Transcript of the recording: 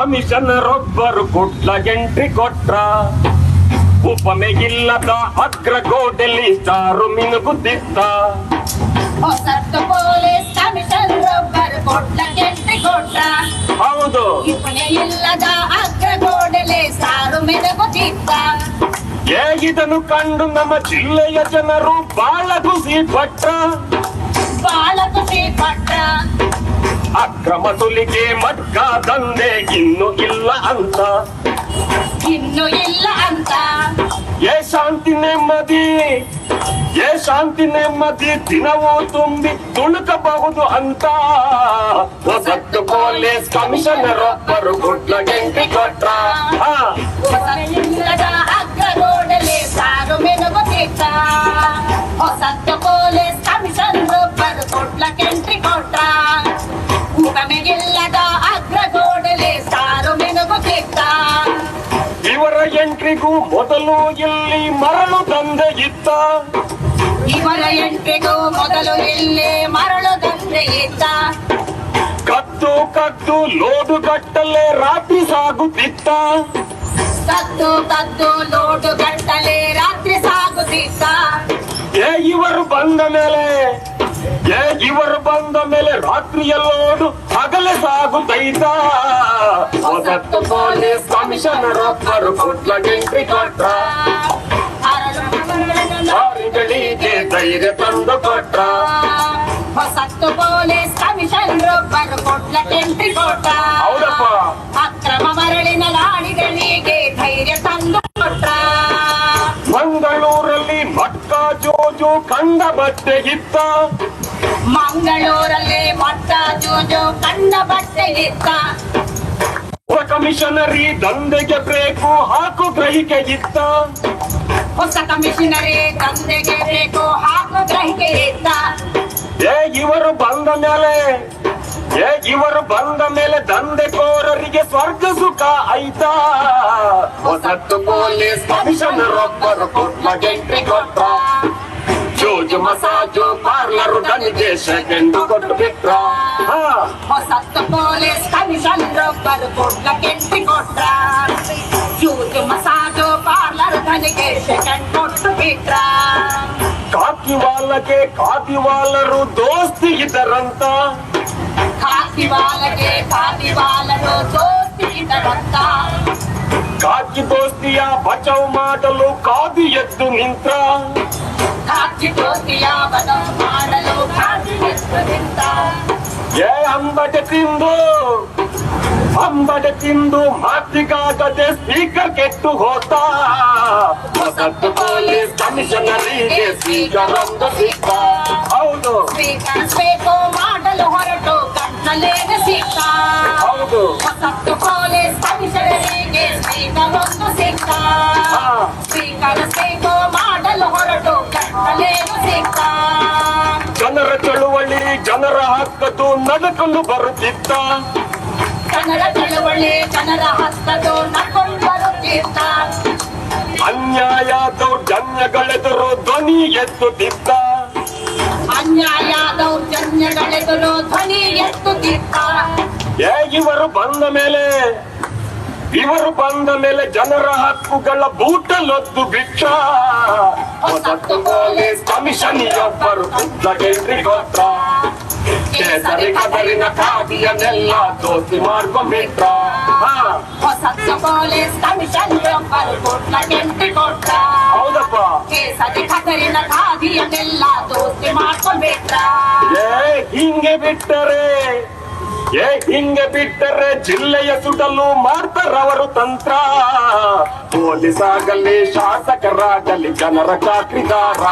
Commissioner ಒಬ್ಬರು entry ಕೊಟ್ರ. ಉಪಮೆಗಿಲ್ಲದ ಅಗ್ರಗೋಡೆಯಲ್ಲಿ ಸ್ಟಾರು ಮಿನುಗುತ್ತಿದ್ದ ಪೊಲೀಸ್ ಕಮಿಷನ್ ಒಬ್ಬರು ಕೆಟ್ಟಿ ಕೊಟ್ಟ ಹೌದು. ಇಲ್ಲದ ಅಗ್ರಗೋಡಲೆ ಸಾರು ಮೆದಗುತ್ತಿದ್ದ ಹೇಗಿದನು ಕಂಡು ನಮ್ಮ ಜಿಲ್ಲೆಯ ಜನರು ಬಾಳ ಖುಷಿ ಪಟ್ಟ ಬಾಳ ಅಕ್ರಮ ಸುಲಿಗೆ ಮಡ್ಕ ದಂಧೆ ಇನ್ನು ಇಲ್ಲ ಅಂತ ಇನ್ನು ಇಲ್ಲ ಅಂತ ಏ ಶಾಂತಿ ನೆಮ್ಮದಿ ಏ ಶಾಂತಿ ನೆಮ್ಮದಿ ದಿನವೂ ತುಂಬಿ ತುಳುಕಬಹುದು ಅಂತ ಹೊಸತ್ತು ಪೊಲೀಸ್ ಕಮಿಷನರ್ ಒಬ್ಬರು ಗುಡ್ಲಗೆಂಟಿ ಕೊಟ್ರ ಹಾ ಹೊಸತ್ತು ಇಲ್ಲದ ಅಗ್ರಗೋಡಲೆ ಸಾರು ಮೆದಗುತ್ತಿದ್ದ ಹೊಸತ್ತು ಪೊಲೀಸ್ ಎಂಟ್ರಿಗೂ ಮೊದಲು ಇಲ್ಲಿ ಮರಳು ದಂಧೆ ಇತ್ತ ಇವರ ಎಂಟ್ರಿಗೂ ಮೊದಲು ಇಲ್ಲಿ ಮರಳು ದಂಧೆ ಇತ್ತ ಕದ್ದು ಕದ್ದು ಲೋಡು ಗಟ್ಟಲೆ ರಾತ್ರಿ ಸಾಗುತ್ತಿತ್ತ? ಕದ್ದು ಕದ್ದು ಲೋಡು ಗಟ್ಟಲೆ ರಾತ್ರಿ ಸಾಗುತ್ತಿತ್ತ? ಏ ಇವರು ಬಂದ ಮೇಲೆ ಇವರು ಬಂದ ಮೇಲೆ ರಾತ್ರಿಯಲ್ಲೋಡು ಹಗಲೆ ಸಾಗುತ್ತೈತ? ಹೊಸತ್ತು ಪೊಲೀಸ್ ಕಮಿಷನರ್ ಒಬ್ಬರು ಕುಟ್ಲಗೆಂಟ್ರಿ ಕೊಟ್ರ. ದಾರಿಗಳಿಗೆ ಧೈರ್ಯ ತಂದು ಕೊಟ್ರ. ಹೊಸತ್ತು ಪೊಲೀಸ್ ಒಬ್ಬರು ಕೊಟ್ಲ ಎಂಟ್ರಿ ಕೊಟ್ಟ ಹೌದಪ್ಪ. ಅಕ್ರಮ ಮರಳಿನ ಲಾಡಿಗಳಿಗೆ ಧೈರ್ಯ ಜೋಜು ಕಂಡ ಬಟ್ಟೆ ಇತ್ತ. ಮಂಗಳೂರಲ್ಲಿ ಮತ್ತ ಜೂಜು ಕಂಡ ಬಟ್ಟೆ ಇತ್ತ. ಹೊಸ ಕಮಿಷನರಿ ದಂಧೆಗೆ ಬ್ರೇಕು ಹಾಕು ಗ್ರಹಿಕೆ ಇತ್ತ. ಹೊಸ ಕಮಿಷನರಿ ದಂಧೆಗೆ ಬೇಕು ಹಾಕು ಗ್ರಹಿಕೆ ಇತ್ತ. ಏ ಇವರು ಬಂದ ಮೇಲೆ ಏ ಇವರು ಬಂದ ಮೇಲೆ ದಂಧೆಕೋರರಿಗೆ ಸ್ವರ್ಗ ಸುಖ ಆಯ್ತಾ ಹೊಸತ್ತು ಪೊಲೀಸ್ ಕಮಿಷನರ್ ಒಬ್ಬರು ಕುಟ್ಲಗೆಂಟ್ರಿ ಗೆಂಟ್ರಿ ಮಸಾಜು కనిచేసెందు కొట్టు పిట్రా సత్త పోలీస్ కమిషన్ రబ్బర్ కోట్ల కెంటి కొట్టు కాకి వాళ్ళకే కాకి వాళ్ళరు దోస్తి ఇతరంతా కాకి వాళ్ళకే కాకి వాళ్ళరు దోస్తి ఇతరంతా కాకి దోస్తియా బచౌ మాటలు కాదు ఎద్దు నింత్రా కాకి దోస్తియా బచౌ ಅಂಬಟೆ ತಿಂದು ಅಂಬಟೆ ತಿಂದು ಮಾತಿಗಾಗದೆ ಸ್ಪೀಕರ್ ಕೆಟ್ಟು ಹೋತ. ಹೊಸತ್ತು ಪೊಲೀಸ್ ಕಮಿಷನರಿಗೆ ಸ್ಪೀಕರ್ ಒಂದು ಸಿಕ್ಕ ಹೌದು. ಮಾಡಲು ಹೊರಟು ಕಣ್ಣಲೇನೆ ಸಿಕ್ಕ ಹೌದು. ಹೊಸತ್ತು ಪೊಲೀಸ್ ಕಮಿಷನರಿಗೆ ಚಳುವಳಿ ಜನರ ಹಕ್ಕದು ನಡಕೊಂಡು ಬರುತ್ತಿತ್ತ. ಕನ್ನಡ ಚಳವಳಿ ಜನರ ಹಸ್ತದು ನಡ್ಕೊಂಡು ಬರುತ್ತಿದ್ದ ಅನ್ಯಾಯ ದೌರ್ಜನ್ಯಗಳೆದುರು ಧ್ವನಿ ಎತ್ತುತ್ತಿದ್ದ ಅನ್ಯಾಯ ದೌರ್ಜನ್ಯಗಳೆದುರು ಧ್ವನಿ ಎತ್ತುತ್ತಿದ್ದ ಏ ಇವರು ಬಂದ ಮೇಲೆ ಇವರು ಬಂದ ಮೇಲೆ ಜನರ ಹಕ್ಕುಗಳ ಬೂಟಲೊದ್ದು ಬಿಟ್ಟ. ಕಮಿಷನ್ ಪೊಲೀಸ್ ಕಮಿಷನ್ ಒಬ್ಬರು ಕದರಿನ ಖಾದಿಯನ್ನೆಲ್ಲ ದೋಸ್ತಿ ಮಾಡ್ಕೊಂಡ್ಬಿಟ್ರ ಹಾ ಹೊಸತ್ತು ಪೊಲೀಸ್ ಕಮಿಷನ್ ಒಬ್ಬರು ಕೊಟ್ಲ ಕೆಂಟಿ ಕೊಟ್ಟ ಹೌದಪ್ಪ ಕೇಸರಿ ಖತರಿನ ಖಾದಿಯನ್ನೆಲ್ಲ ದೋಸ್ತಿ ಮಾಡ್ಕೊಂಡ್ಬಿಟ್ರ ಏ ಹಿಂಗೆ ಬಿಟ್ಟರೆ ಏ ಹಿಂಗೆ ಬಿಟ್ಟರೆ ಜಿಲ್ಲೆಯ ಸುಡಲು ಮಾಡ್ತಾರವರು ತಂತ್ರ. ಪೊಲೀಸ್ ಆಗಲಿ ಶಾಸಕರಾಗಲಿ ಜನರ ಚಾಕ್ರಿದಾರ.